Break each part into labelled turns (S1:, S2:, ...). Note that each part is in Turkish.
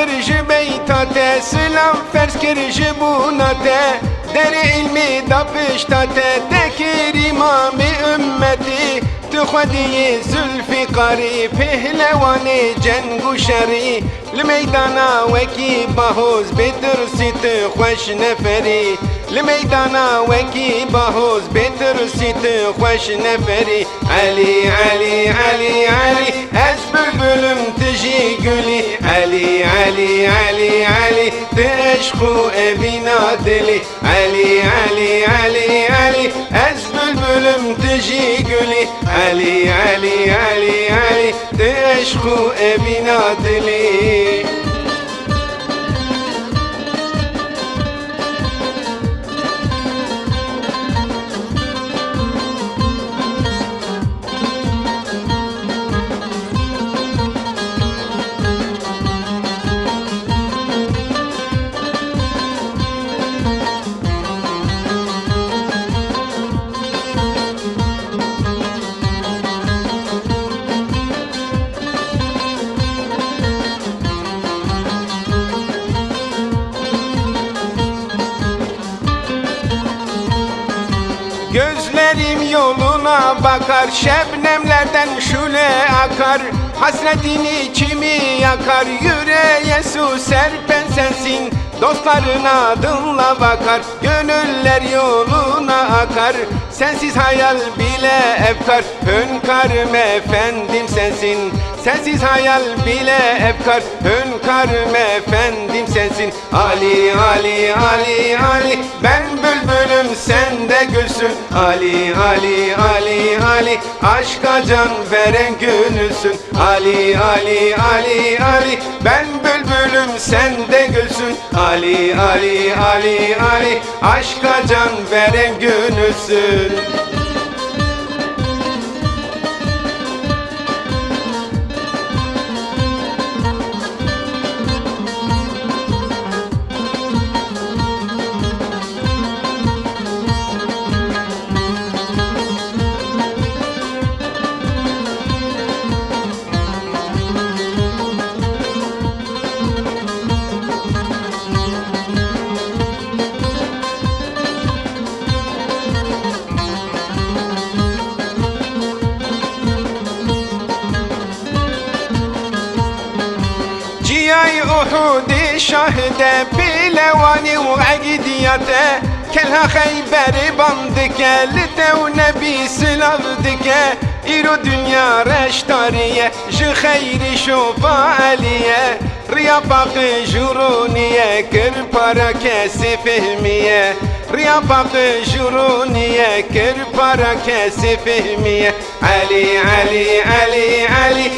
S1: kir ji beytate Silam fers kir ji bunate Deri ilmi da piştate Tekir imami ümmeti. Tu xwediyê zülfiqarî Pehlewanê cengu şerî Li meydana wekî bahoz Bêtirsî tu xweş neferî لميدانا وكي بهوز بترسيت خوش نفري علي علي علي علي أسبل بلم تجي قولي علي علي علي علي تشخو أبينا دلي علي علي علي علي أسبل بلم تجي قولي علي علي علي علي تشخو أبينا دلي bakar Şebnemlerden şule akar. Hasretin içimi yakar Yüreğe su serpen sensin. Dostların adınla bakar Gönüller yoluna akar. Sensiz hayal bile efkar Hünkârım efendim sensin. Sensiz hayal bile efkar Hünkârım efendim sensin. Ali Ali Ali Ali. Ben bülbülüm sen de gülsün. Ali Ali Ali Ali. Aşka can veren gönülsün. Ali Ali Ali Ali. Ben bülbülüm sen de gülsün. Ali Ali Ali Ali. Aşka can veren gönülsün جياي أحد شهد بلواني وعقديته كلها خيبر بندك لتو نبي سلافدك إيرو دنيا رشتارية جي خير شوفا علية ريا باقي جرونية كر بارا كاسي فهمية ريا باقي جرونية كر بارا كاسي فهمية علي علي علي علي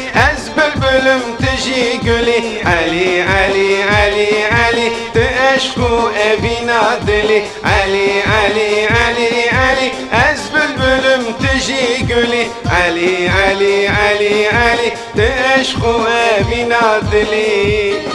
S1: bülbülüm teji gülü Ali Ali Ali Ali de eşku evina deli. Ali Ali Ali Ali ez bülbülüm teji gülü Ali Ali Ali Ali de eşku evina deli.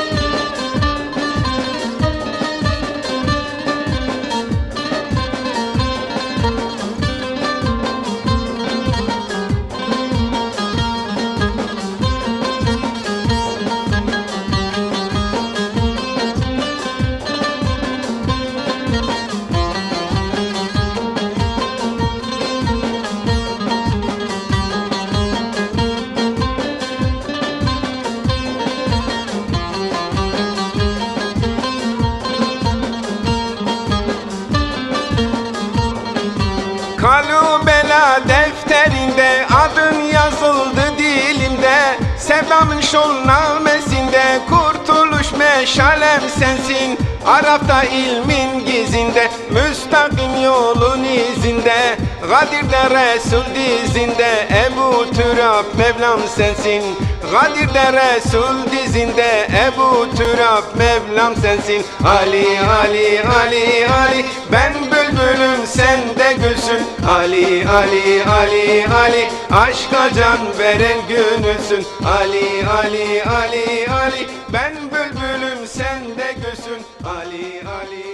S1: Sevdamın şolnamesinde kurtuluş meşalem sensin. Arafta ilmin gizinde Gadir'de Resul dizinde Ebu Türab Mevlam sensin Gadir'de Resul dizinde Ebu Türab Mevlam sensin Ali Ali Ali Ali Ben bülbülüm sen de gülsün Ali Ali Ali Ali Aşka can veren gönülsün Ali Ali Ali Ali Ben bülbülüm sen de gülsün Ali Ali